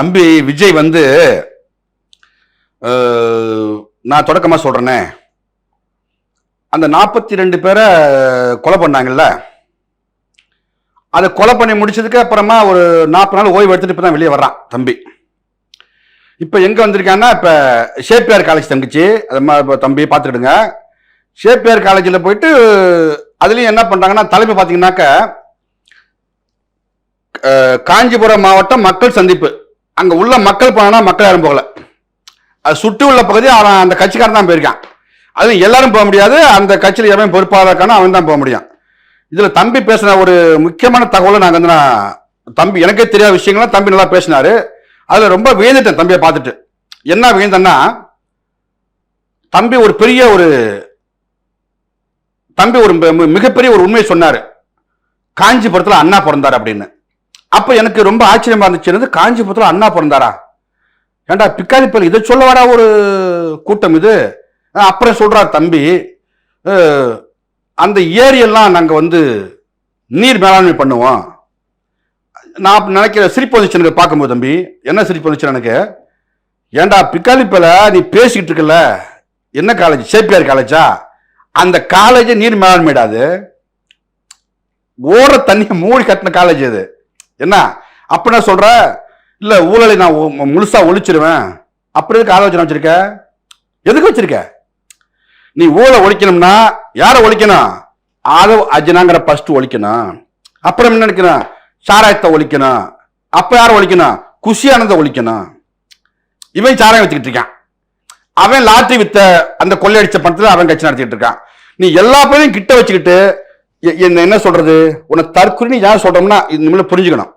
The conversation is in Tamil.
தம்பி விஜய் வந்து நான் தொடக்கமாக சொல்கிறேனே அந்த நாற்பத்தி ரெண்டு பேரை கொலை பண்ணாங்கல்ல? அதை கொலை பண்ணி முடிச்சதுக்கு அப்புறமா ஒரு நாற்பது நாள் ஓய்வு எடுத்துட்டு இப்போ தான் வெளியே வர்றான் தம்பி. இப்போ எங்கே வந்திருக்கான்னா இப்போ ஷேப்பியார் காலேஜ் தங்கிச்சு. அது மாதிரி இப்போ தம்பி பார்த்துக்கிடுங்க ஷேப்பியார் காலேஜில் போயிட்டு அதுலேயும் என்ன பண்ணுறாங்கன்னா தலைமை பார்த்தீங்கன்னாக்க காஞ்சிபுரம் மாவட்டம் மக்கள் சந்திப்பு. அங்கே உள்ள மக்கள் போனா மக்கள் யாரும் போகல. அது சுற்றி உள்ள பகுதி அவன் அந்த கட்சிக்காரன் தான் போயிருக்கான். அதுவும் எல்லாரும் போக முடியாது. அந்த கட்சியில் எவன் பொறுப்பாளர் இருக்கானோ அவன் தான் போக முடியும். இதில் தம்பி பேசின ஒரு முக்கியமான தகவலை நாங்கள் வந்து நான் தம்பி எனக்கே தெரியாத விஷயங்கள்லாம் தம்பி நல்லா பேசினாரு. அதில் ரொம்ப வியந்துட்டேன் தம்பியை பார்த்துட்டு. என்ன வியந்தன்னா தம்பி ஒரு பெரிய ஒரு தம்பி ஒரு மிகப்பெரிய ஒரு உண்மையை சொன்னார். காஞ்சிபுரத்தில் அண்ணா பிறந்தார் அப்படின்னு. அப்போ எனக்கு ரொம்ப ஆச்சரியமா இருந்துச்சு. என்னது காஞ்சிபுரத்தில் அண்ணா பிறந்தாரா? ஏன்டா பிக்காதிப்பள்ளி இதை சொல்லவாடா ஒரு கூட்டம் இது? அப்புறம் சொல்கிறார் தம்பி அந்த ஏரியெல்லாம் நாங்கள் வந்து நீர் மேலாண்மை பண்ணுவோம். நான் நினைக்கிற சிரிப்பு வந்துச்சு எனக்கு பார்க்கும்போது தம்பி. என்ன சிரிப்பு வந்துச்சு எனக்கு? ஏன்டா பிக்காலிப்பில் நீ பேசிக்கிட்டு இருக்கல என்ன காலேஜ் சேப்பியார் காலேஜா அந்த காலேஜை நீர் மேலாண்மைடாது ஓடுற தண்ணியை மூடி கட்டின காலேஜ் அது. என்ன? அப்ப என்ன சொல்ற இல்ல ஊழலை நான் முழுசா ஒழிச்சிருவேன். அப்படி எதுக்கு ஆலோசனை வச்சிருக்க? எதுக்கு வச்சிருக்க? நீ ஊழலை ஒழிக்கணும்னா யாரை ஒழிக்கணும்? ஆதவ் அஜனாங்கிற ஃபர்ஸ்ட் ஒழிக்கணும். அப்புறம் என்ன நினைக்கிறேன்? சாராயத்தை ஒழிக்கணும். அப்ப யாரை ஒழிக்கணும்? குஷியானதை ஒழிக்கணும். இவன் சாராயம் வச்சுக்கிட்டு இருக்கான். அவன் லாட்டரி வித்த அந்த கொள்ளையடிச்ச பணத்தில் அவன் கட்சி நடத்திட்டு இருக்கான். நீ எல்லா பேரையும் கிட்ட வச்சுக்கிட்டு என்ன சொல்றது? உன்னை தற்கொலை யார் சொல்றோம்னா இனிமேல் புரிஞ்சுக்கணும்.